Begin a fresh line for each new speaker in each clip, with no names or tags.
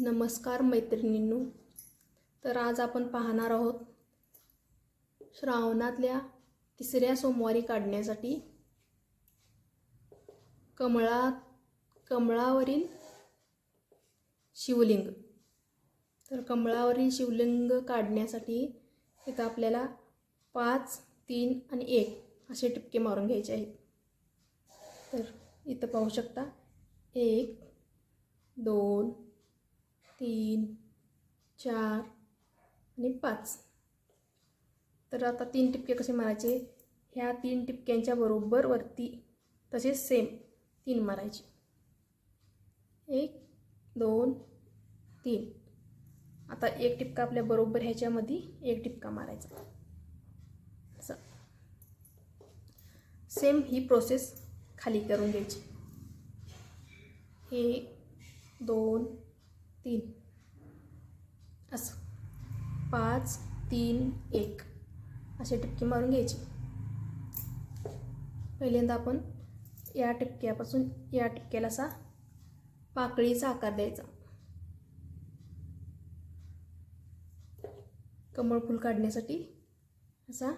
नमस्कार मैत्रिणींनो तर आज आपण पाहणार आहोत श्रावणातल्या तिसऱ्या सोमवारी काढण्यासाठी कमळा कमळावरील शिवलिंग. तर कमळावरील शिवलिंग काढण्यासाठी इथं आपल्याला पाच तीन आणि एक असे टिपके मारून घ्यायचे आहेत. तर इथं पाहू शकता एक दोन तीन चार आणि पाच. तर आता तीन टिपके कसे मारायचे? ह्या तीन टिपक्यांच्या बरोबर वरती तसेच सेम तीन मारायचे. एक दोन तीन. आता एक टिपका आपल्या बरोबर ह्याच्यामध्ये एक टिपका मारायचा. असं. सेम ही प्रोसेस खाली करून घ्यायची. एक दोन तीन. असं. पाच तीन एक. असे टिपके मारून घ्यायचे. पहिल्यांदा आपण या टिपक्यापासून या टिपक्याला असा पाकळीचा आकार द्यायचा. कमळ फूल काढण्यासाठी असा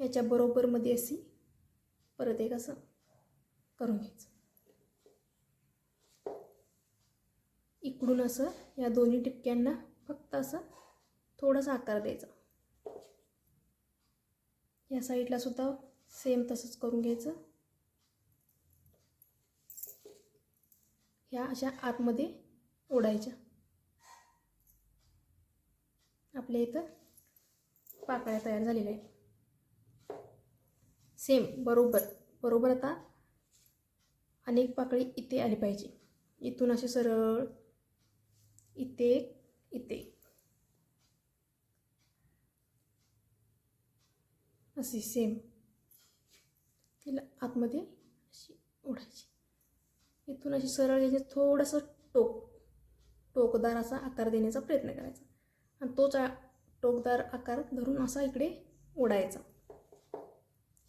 याच्या बरोबरमध्ये अशी परत एक असं करून घ्यायचं. इकडून असं या दोन्ही टिपक्यांना फक्त असं थोडासा आकार द्यायचा. या साईडला सुद्धा सेम तसंच करून घ्यायचं. ह्या अशा आतमध्ये ओढायच्या. आपल्या इथं पाकळ्या तयार झालेल्या आहेत. सेम बरोबर. बरोबर आता अनेक पाकळी इथे आली पाहिजे. इथून असे सरळ इथे इथे. अशी सेम तिला आतमध्ये अशी ओढायची. इथून अशी सरळ याचे थोडंसं टोक टोकदार असा आकार देण्याचा प्रयत्न करायचा. आणि तोच आ टोकदार आकार धरून असा इकडे ओढायचा.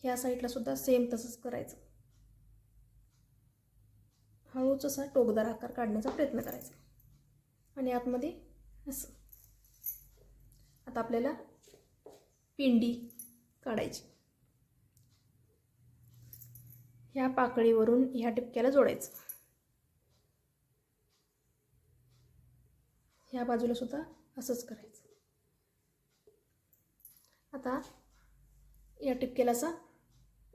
ह्या साईडला सुद्धा सेम तसंच करायचं. हळूच असा टोकदार आकार काढण्याचा प्रयत्न करायचा. आणि आतमध्ये असं. आता आपल्याला पिंडी काढायची. ह्या पाकळीवरून ह्या टिपक्याला जोडायचं. ह्या बाजूला सुद्धा असंच करायचं. आता या टिपक्याला असा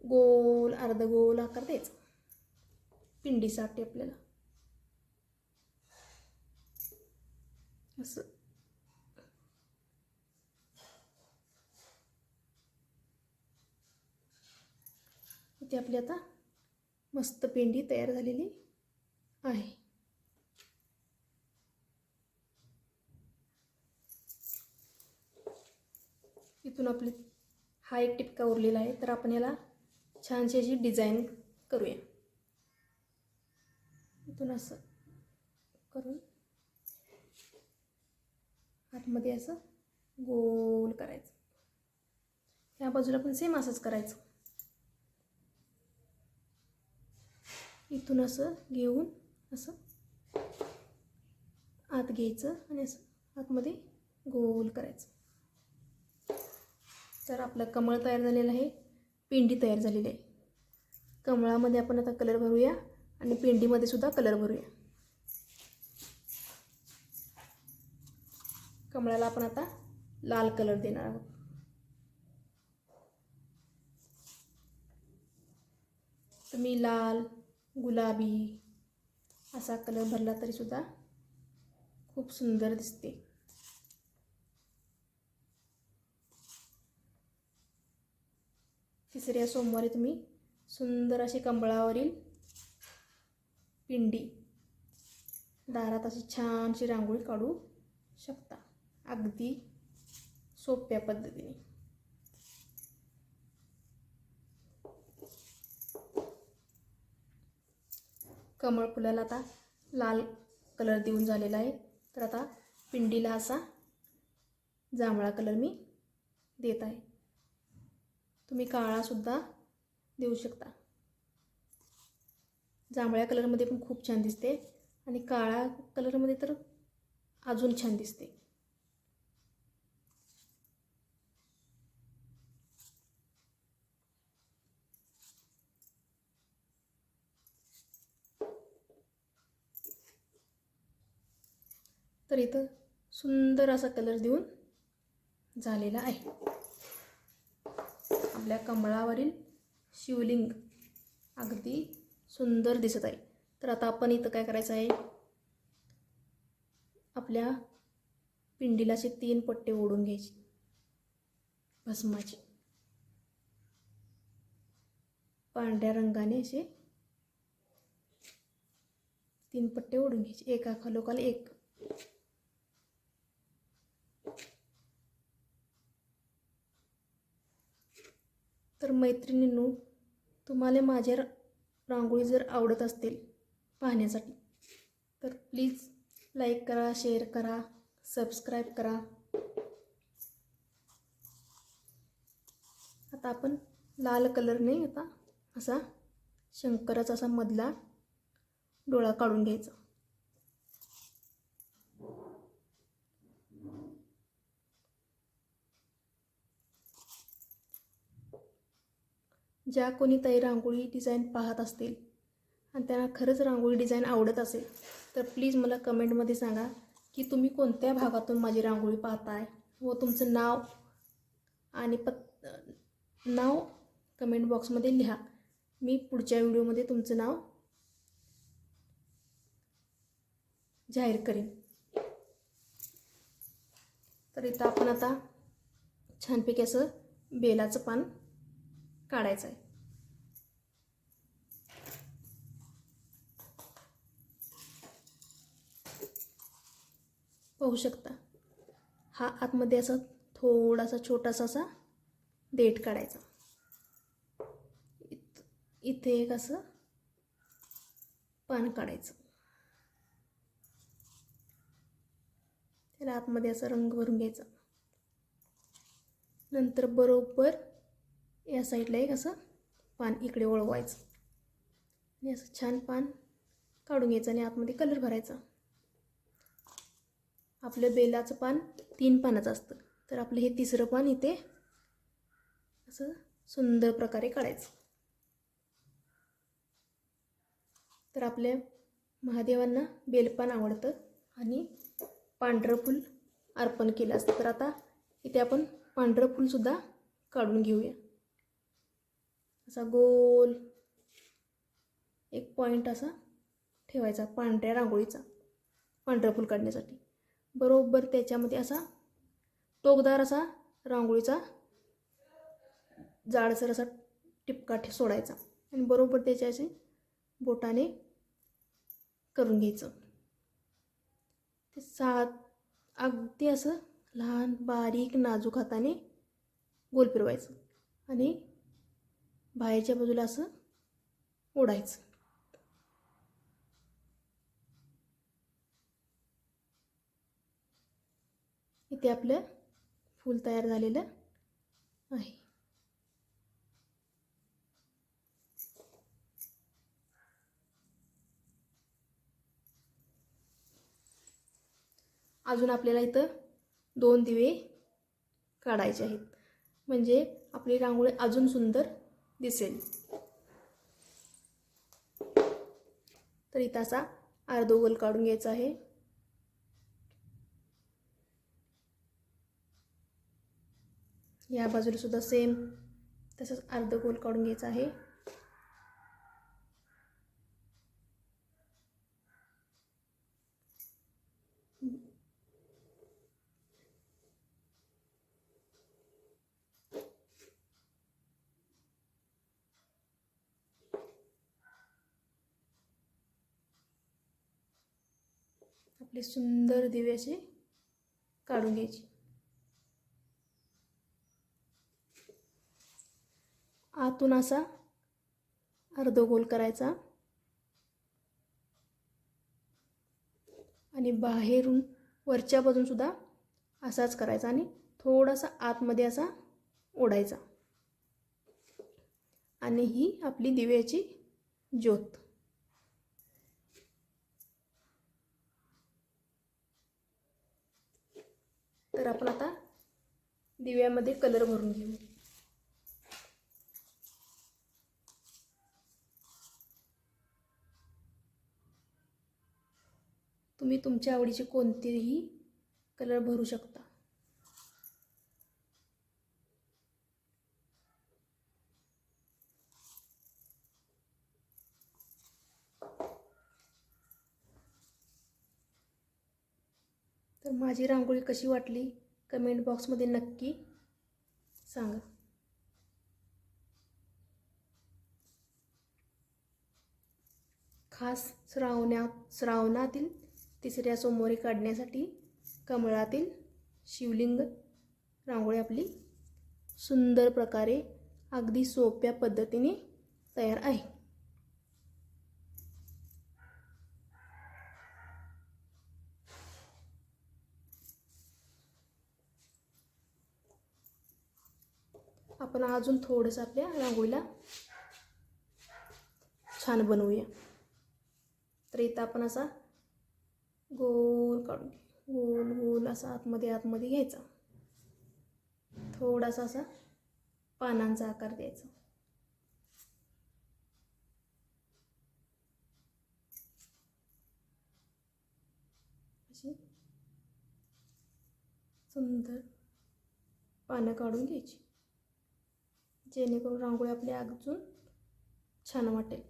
गोल अर्ध गोल आकार द्यायचा. पिंडीसाठी आपल्याला. असं. इथे आपली आता मस्त पेंडी तयार झालेली आहे. इथून आपली हा एक टिपका उरलेला आहे तर आपण याला छानशी अशी डिझाईन करूया. इथून असं करून आतमध्ये असं गोल करायचं. ह्या बाजूला पण सेम असंच करायचं. इथून असं घेऊन असं आत घ्यायचं आणि असं आतमध्ये गोल करायचं. तर आपलं कमळ तयार झालेलं आहे पिंडी तयार झालेली आहे. कमळामध्ये आपण आता कलर भरूया. आणि पिंडीमध्ये सुद्धा कलर भरूया. कमळाला आपण आता लाल कलर देणार आहोत. तुम्ही लाल गुलाबी असा कलर भरला तरी सुद्धा खूप सुंदर दिसते. तिसऱ्या सोमवारी तुम्ही सुंदर अशी कंबळावरील पिंडी. दारात अशी छानशी रांगोळी काढू शकता. अगदी सोप्या पद्धतीने. कमळ फुलाला आता लाल कलर देऊन झालेला आहे. तर आता पिंडीला असा जांभळा कलर मी देत आहे. तुम्ही काळासुद्धा देऊ शकता. जांभळ्या कलरमध्ये पण खूप छान दिसते आणि काळा कलरमध्ये तर अजून छान दिसते. तर इथं सुंदर असा कलर देऊन झालेला आहे. आपल्या कमळावरील शिवलिंग अगदी सुंदर दिसत आहे. तर आता आपण इथं काय करायचं आहे? आपल्या पिंडीला असे तीन पट्टे ओढून घ्यायचे. भस्माचे. पांढऱ्या रंगाने असे तीन पट्टे ओढून घ्यायचे. एका खालोखाल एक. तर मैत्रिणींनो तुम्हाला माझ्या रांगोळी जर आवडत असतील पाहण्यासाठी तर प्लीज लाईक करा शेअर करा सबस्क्राईब करा. आता आपण लाल कलरने आता असा शंकराचा असा मधला डोळा काढून घ्यायचा. ज्या कोणी ताई रांगोळी डिझाईन पाहत असतील आणि त्यांना खरंच रांगोळी डिझाईन आवडत असेल तर प्लीज मला कमेंटमध्ये सांगा की तुम्ही कोणत्या भागातून माझी रांगोळी पाहताय व तुमचं नाव आणि पत् नाव कमेंट बॉक्समध्ये लिहा. मी पुढच्या व्हिडिओमध्ये तुमचं नाव जाहीर करेन. तर इथं आपण आता छानपैकी असं बेलाचं पान काढायचं आहे पाहू शकता. हा आतमध्ये असा थोडासा छोटासा असा देठ काढायचा. इत इथे एक असं पान काढायचं. त्याला आतमध्ये असा रंग भरून घ्यायचा. नंतर बरोबर या साईडला एक असं पान इकडे वळवायचं आणि असं छान पान काढून घ्यायचं आणि आतमध्ये कलर भरायचा. आपलं बेलाचं पान तीन पानाचं असतं. तर आपलं हे तिसरं पान इथे असं सुंदर प्रकारे काढायचं. तर आपल्या महादेवांना बेलपान आवडतं आणि पांढरं फूल अर्पण केलं असतं. तर आता इथे आपण पांढरं फूलसुद्धा काढून घेऊया. असा गोल एक पॉईंट असा ठेवायचा पांढऱ्या रांगोळीचा पांढरं फूल काढण्यासाठी. बरोबर त्याच्यामध्ये असा टोकदार असा रांगोळीचा जाडसर असा टिपका ठे सोडायचा आणि बरोबर त्याच्याशी बोटाने करून घ्यायचं. ते सात अगदी असं लहान बारीक नाजूक हाताने गोल फिरवायचं आणि बाहेरच्या बाजूला असं ओढायचं. इथे आपलं फूल तयार झालेलं आहे. अजून आपल्याला इथं दोन दिवे काढायचे आहेत. म्हणजे आपली रांगोळी अजून सुंदर दिसेल. तर इथं असा अर्धगोल काढून घ्यायचा आहे. या बाजूला सुद्धा सेम तसंच अर्धगोल काढून घ्यायचा आहे. आपले सुंदर दिवे असे काढून घ्यायचे. आतून असा अर्धगोल करायचा. आणि बाहेरून वरच्या बाजून सुद्धा असाच करायचा आणि थोडासा आतमध्ये असा ओढायचा. आणि ही आपली दिव्याची ज्योत. तर आपण आता दिव्यामध्ये कलर भरून घेऊ. तुम्ही तुमच्या आवडीचे कोणतेही कलर भरू शकता तर माझी रांगोळी कशी वाटली? कमेंट बॉक्समध्ये नक्की सांगा. खास श्रावणात श्रावणातील तिसऱ्या सोमवारी काढण्यासाठी कमळातील शिवलिंग रांगोळी आपली सुंदर प्रकारे अगदी सोप्या पद्धतीने तयार आहे. आपण अजून थोडंसं आपल्या रांगोळीला छान बनवूया. तर इथं आपण असा गोल काढून गोल गोल असा आतमध्ये आतमध्ये घ्यायचा. थोडासा असा पानांचा आकार द्यायचा. अशी सुंदर पानं काढून घ्यायची. जेणेकरून रांगोळी आपली अजून छान वाटेल.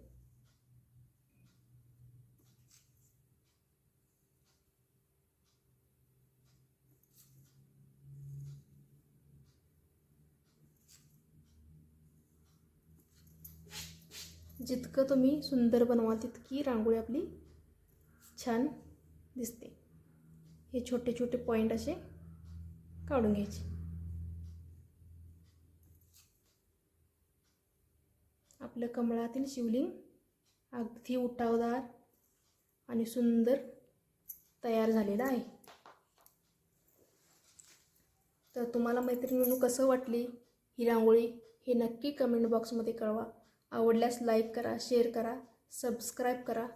जितकं तुम्ही सुंदर बनवाल तितकी रांगोळी आपली छान दिसते. हे छोटे छोटे पॉईंट असे काढून घ्यायचे. आपलं कमळातील शिवलिंग अगदी उठावदार आणि सुंदर तयार झालेलं आहे. तर तुम्हाला मैत्रिणींनो कसं वाटली ही रांगोळी हे नक्की कमेंट बॉक्समध्ये कळवा. आवडल्यास लाईक करा शेअर करा सबस्क्राईब करा.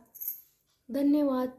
धन्यवाद.